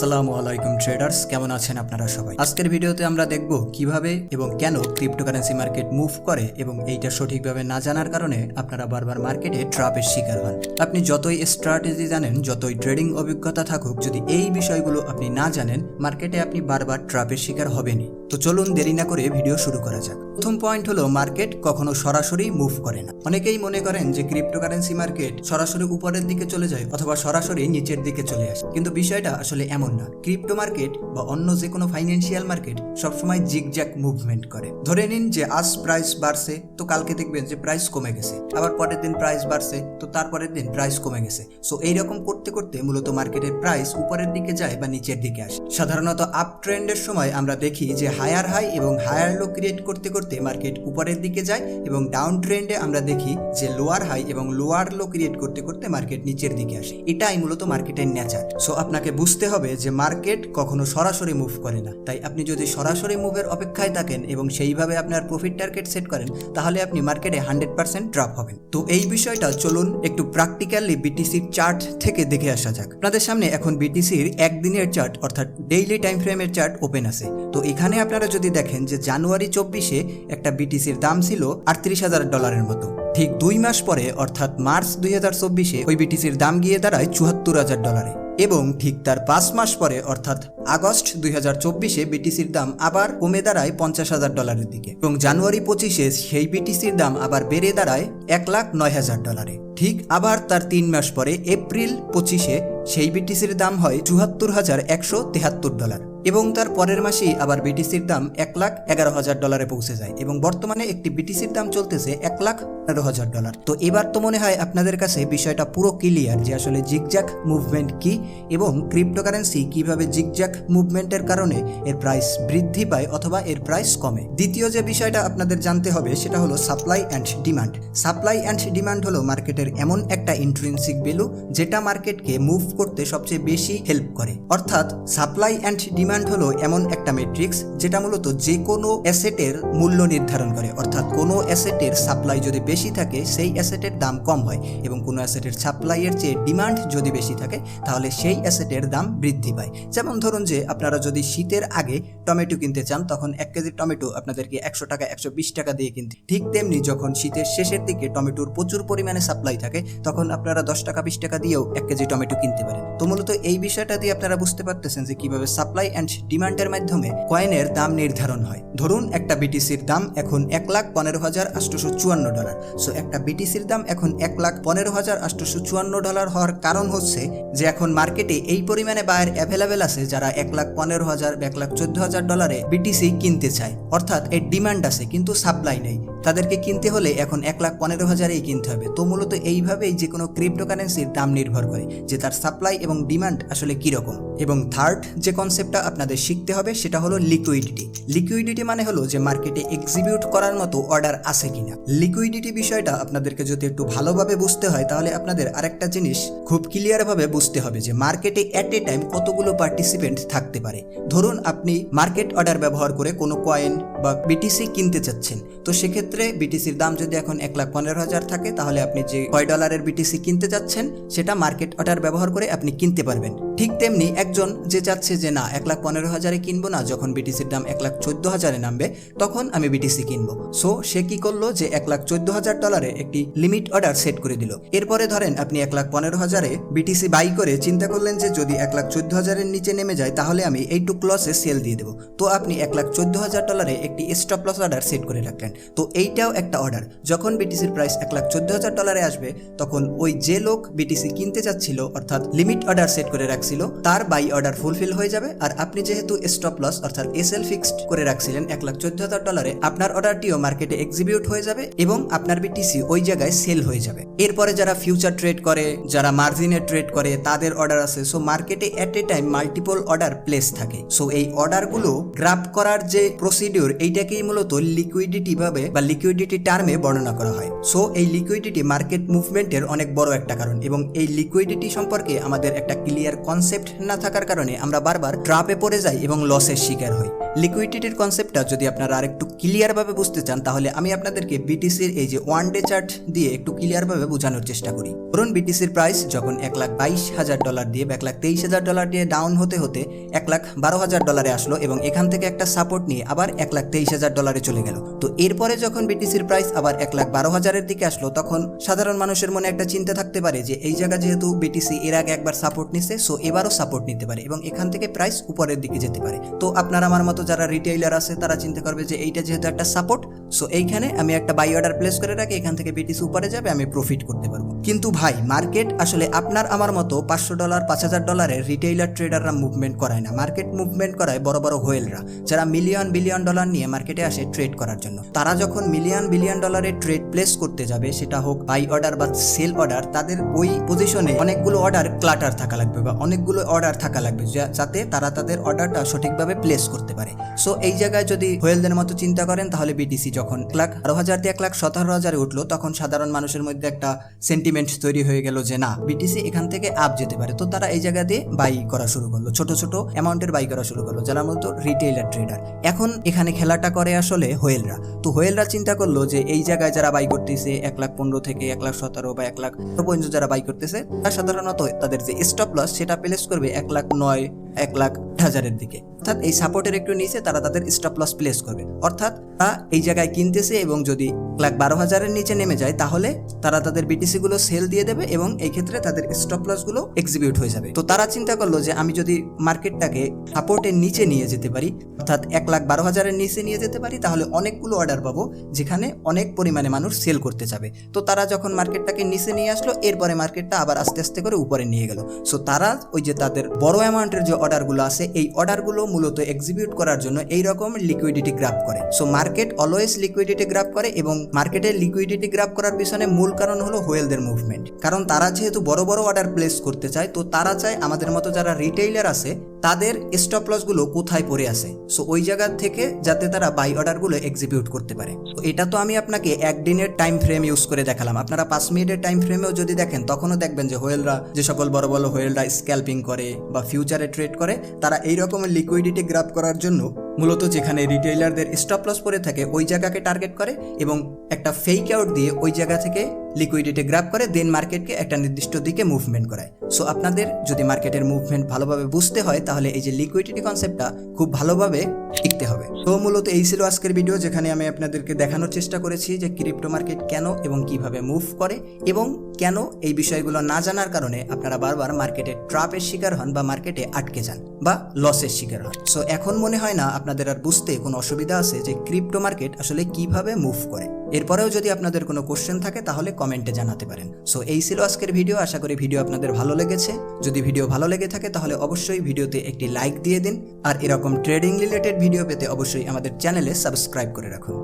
আসসালামু আলাইকুম ট্রেডার্স কেমন আছেন আপনারা সবাই? আজকের ভিডিওতে আমরা দেখব কীভাবে এবং কেন ক্রিপ্টোকারেন্সি মার্কেট মুভ করে এবং এইটা সঠিকভাবে না জানার কারণে আপনারা বারবার মার্কেটে ট্রাপের শিকার হন। আপনি যতই স্ট্র্যাটেজি জানেন, যতই ট্রেডিং অভিজ্ঞতা থাকুক, যদি এই বিষয়গুলো আপনি না জানেন মার্কেটে আপনি বারবার ট্রাপের শিকার হবেনই। তো চলুন দেরি না করে ভিডিও শুরু করা যাক। প্রথম পয়েন্ট হলো মার্কেট কখনো সরাসরি মুভ করে না। অনেকেই মনে করেন যে ক্রিপ্টোকারেন্সি মার্কেট সরাসরি উপরের দিকে চলে যায় অথবা সরাসরি নিচের দিকে চলে আসে। কিন্তু বিষয়টা আসলে এমন না। ক্রিপ্টো মার্কেট বা অন্য যে কোনো ফাইন্যান্সিয়াল মার্কেট সবসময় জিগজ্যাক মুভমেন্ট করে। ধরে নিন যে আজ প্রাইস বাড়ছে, তো কালকে দেখবেন যে প্রাইস কমে গেছে। আবার পরের দিন প্রাইস বাড়ছে, তো তারপরের দিন প্রাইস কমে গেছে। সো এইরকম করতে করতে মূলত মার্কেটের প্রাইস উপরের দিকে যায় বা নিচের দিকে আসে। সাধারণত আপ ট্রেন্ডের সময় আমরা দেখি যে হায়ার হাই এবং হায়ার লো ক্রিয়েট করতে করতে মার্কেট উপরের দিকে যায় এবং ডাউন ট্রেন্ডে আমরা দেখি যে লোয়ার হাই এবং লোয়ার লো ক্রিয়েট করতে করতে মার্কেট নিচের দিকে আসে। এটাই মূলত মার্কেটের নেচার সো আপনাকে বুঝতে হবে যে মার্কেট কখনো সরাসরি মুভ করে না। তাই আপনি যদি সরাসরি মুভের অপেক্ষায় থাকেন এবং সেইভাবে আপনার প্রফিট টার্গেট সেট করেন, তাহলে আপনি মার্কেটে হান্ড্রেড পার্সেন্ট ড্রপ হবেন। তো এই বিষয়টা চলুন একটু প্র্যাকটিক্যালি বিটিসির চার্ট থেকে দেখে আসা যাক। আপনাদের সামনে এখন বিটিসির একদিনের চার্ট অর্থাৎ ডেইলি টাইম ফ্রেমের চার্ট ওপেন আছে। তো এখানে আপনারা যদি দেখেন যে জানুয়ারি চব্বিশে একটা বিটিসির দাম ছিল আটত্রিশ হাজার ডলারের মতো। ঠিক দুই মাস পরে, অর্থাৎ মার্চ দুই হাজার চব্বিশে, ওই বিটিসির দাম গিয়ে দাঁড়ায় চুয়াত্তর হাজার ডলারে। এবং ঠিক তার পাঁচ মাস পরে, অর্থাৎ আগস্ট দুই হাজার চব্বিশে বিটিসির দাম আবার কমে দাঁড়ায় পঞ্চাশ হাজার ডলারের দিকে। এবং জানুয়ারি পঁচিশে, সেই বিটিসির দাম আবার বেড়ে দাঁড়ায় এক লাখ নয় হাজার ডলারে। ঠিক আবার তার তিন মাস পরে, এপ্রিল পঁচিশে, সেই বিটিসির দাম হয় চুয়াত্তর হাজার একশো তেহাত্তর ডলার। এবং তার পরের মাসেই আবার বিটিসির দাম এক লাখ এগারো হাজার ডলারে পৌঁছে যায় এবং বর্তমানে একটি বিটিসির দাম চলতেছে এক লাখ পনেরো হাজার ডলার। তো এবার তো মনে হয় আপনাদের কাছে বিষয়টা পুরো ক্লিয়ার যে আসলে জিগজ্যাক মুভমেন্ট কি এবং ক্রিপ্টোকারেন্সি কীভাবে জিগজ্যাক মুভমেন্টের কারণে এর প্রাইস বৃদ্ধি পায় অথবা এর প্রাইস কমে। দ্বিতীয় যে বিষয়টা আপনাদের জানতে হবে সেটা হলো supply and demand supply and demand হলো মার্কেটের এমন একটা ইন্ট্রিনসিক ভ্যালু যেটা মার্কেটকে মুভ করতে সবচেয়ে বেশি হেল্প করে। অর্থাৎ সাপ্লাই অ্যান্ড ডিমান্ড হলো এমন একটা মেট্রিক্স যেটা মূলত যে কোনো অ্যাসেটের মূল্য নির্ধারণ করে। অর্থাৎ কোনো অ্যাসেটের সাপ্লাই যদি বেশি থাকে, সেই অ্যাসেটের দাম কম হয় এবং কোনো অ্যাসেটের সাপ্লাইয়ের চেয়ে ডিমান্ড যদি বেশি থাকে, তাহলে সেই অ্যাসেটের দাম বৃদ্ধি পায়। যেমন ধরুন যে, আপনারা যদি শীতের আগে টমেটো কিনতে চান, তখন এক কেজি টমেটো আপনাদেরকে একশো টাকা, একশো বিশ টাকা দিয়ে কিনতে ঠিক তেমনি যখন শীতের শেষের দিকে টমেটোর প্রচুর পরিমাণে সাপ্লাই থাকে, তখন আপনারা দশ টাকা, বিশ টাকা দিয়েও এক কেজি টমেটো কিনতে পারেন। তো মূলত এই বিষয়টা দিয়ে আপনারা বুঝতে পারতেছেন যে, কীভাবে সাপ্লাই অ্যান্ড ডিমান্ডের মাধ্যমে কয়েনের দাম নির্ধারণ হয়। ধরুন একটা বিটিসির দাম এখন এক লাখ পনেরো হাজার আটশোশো চুয়ান্ন ডলার। সো একটা বিটিসির দাম এখন এক লাখ পনেরো হাজার আটশোশো চুয়ান্ন ডলার হওয়ার কারণ হচ্ছে যে এখন মার্কেটে এই পরিমাণে বায়ার অ্যাভেলেবেল আছে যারা এক লাখ পনেরো হাজার, এক লাখ চোদ্দ হাজার ডলারে বিটিসি কিনতে চায়। অর্থাৎ এর ডিমান্ড আছে, কিন্তু সাপ্লাই নেই। তাদেরকে কিনতে হলে এখন এক লাখ পনেরো হাজারেই কিনতে হবে। তো মূলত এইভাবেই যে কোনো ক্রিপ্টোকারেন্সির দাম নির্ভর করে যে তার সাপ্লাই এবং ডিমান্ড আসলে কীরকম। এবং থার্ড যে কনসেপ্টটা আপনাদের শিখতে হবে, সেটা হলো লিকুইডিটি লিকুইডিটি মানে হলো যে মার্কেটে এক্সিবিউট করার মতো অর্ডার আছে কিনা। লিকুইডিটি বিষয়টা আপনাদেরকে যদি একটু ভালোভাবে বুঝতে হয়, তাহলে আপনাদের আরেকটা জিনিস খুব ক্লিয়ারভাবে বুঝতে হবে যে মার্কেটে অ্যাট এ টাইম কতগুলো পার্টিসিপেন্ট থাকতে পারে। ধরুন আপনি মার্কেট অর্ডার ব্যবহার করে কোনো কয়েন বা বিটিসি কিনতে চাচ্ছেন, তো সেক্ষেত্রে বিটিসির দাম যদি এখন এক লাখ পনেরো হাজার থাকে, তাহলে আপনি যে কয় ডলারের বিটিসি কিনতে চাচ্ছেন, সেটা মার্কেট অর্ডার ব্যবহার করে আপনি কিনতে পারবেন। ঠিক তেমনি একজন যে চাচ্ছে যে না, এক লাখ পনেরো হাজারে কিনবো না, যখন বিটিসির দাম এক লাখ চোদ্দ হাজারে নামবে, তখন আমি বিটিসি কিনবো। সো সে কি করল যে এক লাখ চোদ্দ হাজার ডলারে একটি লিমিট অর্ডার সেট করে দিল। এরপরে ধরেন আপনি এক লাখ পনেরো হাজারে বিটিসি বাই করে চিন্তা করলেন যে যদি এক লাখ চোদ্দ হাজারের নিচে নেমে যায়, তাহলে আমি এইটুক লসে সেল দিয়ে দেবো। তো আপনি এক লাখ চোদ্দ হাজার ডলারে একটি স্টপ লস অর্ডার সেট করে রাখলেন। তো এইটাও একটা অর্ডার যখন বিটিসির প্রাইস এক লাখ চোদ্দ হাজার ডলারে আসবে, তখন ওই যে লোক বিটিসি কিনতে চাচ্ছিল, অর্থাৎ লিমিট অর্ডার সেট করে রাখছিল তার বাই অর্ডার ফুলফিল হয়ে যাবে। আর আপনি যেহেতু স্টপ লস অর্থাৎ এস এল ফিক্সড করে রাখছিলেন এক লাখ চোদ্দ হাজার ডলারে আপনার অর্ডারটিও মার্কেটে এক্সিবিউট হয়ে যাবে এবং আপনার বিটিসি ওই জায়গায় সেল হয়ে যাবে। এরপরে যারা ফিউচার ট্রেড করে, যারা মার্জিনে ট্রেড করে, তাদের অর্ডার আছে। সো মার্কেটে at a time multiple order place থাকে। সো এই অর্ডারগুলো গ্রাফ করার যে প্রসিডিওর এইটাকেই মূলত লিকুইডিটি ভাবে বা লিকুইডিটি টার্মে বর্ণনা করা হয়। সো এই লিকুইডিটি মার্কেট মুভমেন্টের অনেক বড় একটা কারণ এবং এই লিকুইডিটি সম্পর্কে আমাদের একটা ক্লিয়ার কনসেপ্ট না থাকার কারণে আমরা বারবার ট্রাপে পড়ে যাই এবং লসের শিকার হই। লিকুইডিটির কনসেপ্টটা যদি আপনারা আরেকটু ক্লিয়ারভাবে বুঝতে চান, তাহলে আমি আপনাদেরকে বিটিসির এই যে ওয়ান ডে চার্ট দিয়ে একটু ক্লিয়ারভাবে বোঝানোর চেষ্টা করি। ধরুন বিটিসির প্রাইস যখন এক লাখ বাইশ হাজার ডলার দিয়ে, এক লাখ তেইশ হাজার ডলার দিয়ে ডাউন হতে হতে এক লাখ বারো হাজার ডলারে আসলো এবং এখান থেকে একটা সাপোর্ট নিয়ে আবার এক লাখ তেইশ হাজার ডলারে চলে গেল। তো এরপরে যখন বিটিসির প্রাইস আবার এক লাখ বারো হাজারের দিকে আসলো, তখন সাধারণ মানুষের মনে একটা চিন্তা থাকতে পারে যে, এই জায়গা যেহেতু বিটিসি এর আগে একবার সাপোর্ট নিছে সো এবারও সাপোর্ট নিতে পারে এবং এখান থেকে প্রাইস উপরের দিকে যেতে পারে। তো আপনারা আমার মতো যারা রিটেইলার আছে, তারা চিন্তা করবে যে এইটা যেহেতু একটা সাপোর্ট সো এইখানে আমি একটা বাই অর্ডার প্লেস করে রাখি, এখান থেকে বিটিসি উপরে যাবে, আমি প্রফিট করতে পারব। কিন্তু ভাই মার্কেট আসলে আপনার আমার মতো পাঁচশো ডলার পাঁচ হাজার ডলারের রিটেইলার ট্রেডাররা মুভমেন্ট করায় না। মার্কেট মুভমেন্ট করায় বড় বড় হোয়েলরা যারা মিলিয়ন বিলিয়ন ডলার নিয়ে মার্কেটে আসে ট্রেড করার জন্য। তারা যখন মিলিয়ন বিলিয়ন ডলারের ট্রেড প্লেস করতে যাবে, সেটা হোক বাই অর্ডার বা সেল অর্ডার তাদের ওই পজিশনে অনেকগুলো অর্ডার ক্লাটার থাকা লাগবে বা অনেকগুলো অর্ডার থাকা লাগবে যাতে তারা তাদের অর্ডারটা সঠিকভাবে প্লেস করতে পারে। সো এই জায়গায় যদি হোয়েলদের মতো চিন্তা করেন, তাহলে বিটিসি যখন এক লাখ বারো হাজার দিয়ে এক লাখ, সতেরো হাজারে উঠল, তখন সাধারণ মানুষের মধ্যে একটা সেন্টিমেন্ট তৈরি হয়ে গেল যে, না বিটিসি এখান থেকে আপ যেতে পারে। তো তারা এই জায়গা দিয়ে বাই করা শুরু করল, ছোট ছোট অ্যামাউন্টের বাই করা শুরু করল, যারা মূলত রিটেইলার ট্রেডার এখন এখানে খেলাটা করে আসলে হোয়েলরা। তো হোয়েলরা চিন্তা করল যে, এই জায়গায় যারা বাই করতেছে, এক লাখ পনেরো থেকে এক লাখ সতেরো বা এক লাখ পর্যন্ত যারা বাই করতেছে, তারা সাধারণত তাদের যে স্টপ লস সেটা প্লেস করবে এক লাখ নয়, এক লাখ হাজারের দিকে। অর্থাৎ এই সাপোর্টের একটু নিচে তারা তাদের স্টপ লস প্লেস করবে। অর্থাৎ তারা এই জায়গায় কিনতেছে এবং যদি লাখ বারো হাজারের নিচে নেমে যায়, তাহলে তারা তাদের বিটিসি গুলো সেল দিয়ে দেবে এবং এই ক্ষেত্রে তাদের স্টপ লসগুলো এক্সিকিউট হয়ে যাবে। তো তারা চিন্তা করল যে আমি যদি মার্কেটটাকে সাপোর্টের নিচে নিয়ে যেতে পারি, অর্থাৎ এক লাখ বারো হাজারের নিচে নিয়ে যেতে পারি, তাহলে অনেকগুলো অর্ডার পাবো, যেখানে অনেক পরিমাণে মানুষ সেল করতে যাবে। তো তারা যখন মার্কেটটাকে নিচে নিয়ে আসলো, এরপরে মার্কেটটা আবার আস্তে আস্তে করে উপরে নিয়ে গেল। সো তারা ওই যে তাদের বড় অ্যামাউন্টের যে অর্ডারগুলো আছে, এই অর্ডারগুলো মূলত এক্সিকিউট করার জন্য এই রকম লিকুইডিটি গ্রাফ করে। So market always liquidity graph করে এবং মার্কেটের লিকুইডিটি গ্রাফ করার পিছনে মূল কারণ হলো হোয়েলদের মুভমেন্ট কারণ তারা যেহেতু বড় বড় অর্ডার প্লেস করতে চায়, তো তারা চায় আমাদের মতো যারা রিটেইলার আছে তাদের স্টপ লসগুলো কোথায় পড়ে আছে? সো ওই জায়গা থেকে যাতে তারা বাই অর্ডারগুলো এক্সিকিউট করতে পারে। তো এটা তো আমি আপনাকে একদিনের টাইম ফ্রেম ইউজ করে দেখালাম। আপনারা পাঁচ মিনিটের টাইম ফ্রেমেও যদি দেখেন, তখনও দেখবেন যে হোয়েলরা যে সকল বড় বড় হোয়েলরা স্ক্যাল্পিং করে বা ফিউচারে ট্রেড করে, তারা এই রকমের লিকুইডিটি গ্রাফ করার জন্য মূলত যেখানে রিটেইলারদের স্টপ লস পড়ে থাকে, ওই জায়গাকে টার্গেট করে এবং একটা ফেক আউট দিয়ে ওই জায়গা থেকে লিকুইডিটি গ্রাপ করে দেন মার্কেটকে একটা নির্দিষ্ট দিকে মুভমেন্ট করায়। সো আপনাদের যদি মার্কেটের মুভমেন্ট ভালোভাবে বুঝতে হয়, তাহলে এই যে লিকুইডিটি কনসেপ্টটা খুব ভালোভাবে শিখতে হবে। তো মূলত এই ছিল আজকের ভিডিও যেখানে আমি আপনাদেরকে দেখানোর চেষ্টা করেছি যে ক্রিপ্টো মার্কেট কেন এবং কীভাবে মুভ করে এবং কেন এই বিষয়গুলো না জানার কারণে আপনারা বারবার মার্কেটে ট্রাপের শিকার হন বা মার্কেটে আটকে যান বা লসের শিকার হন। সো এখন মনে হয় না আপনাদের আর বুঝতে কোনো অসুবিধা আছে যে ক্রিপ্টো মার্কেট আসলে কীভাবে মুভ করে। এরপরেও যদি আপনাদের কোনো কোশ্চেন থাকে, তাহলে কমেন্টে জানাতে পারেন। সো এই ছিল আজকের ভিডিও আশা করি ভিডিও আপনাদের ভালো লেগেছে। যদি ভিডিও ভালো লেগে থাকে, তাহলে অবশ্যই ভিডিওতে একটি লাইক দিয়ে দিন। আর এরকম ট্রেডিং রিলেটেড ভিডিও পেতে অবশ্যই আমাদের চ্যানেলে সাবস্ক্রাইব করে রাখুন।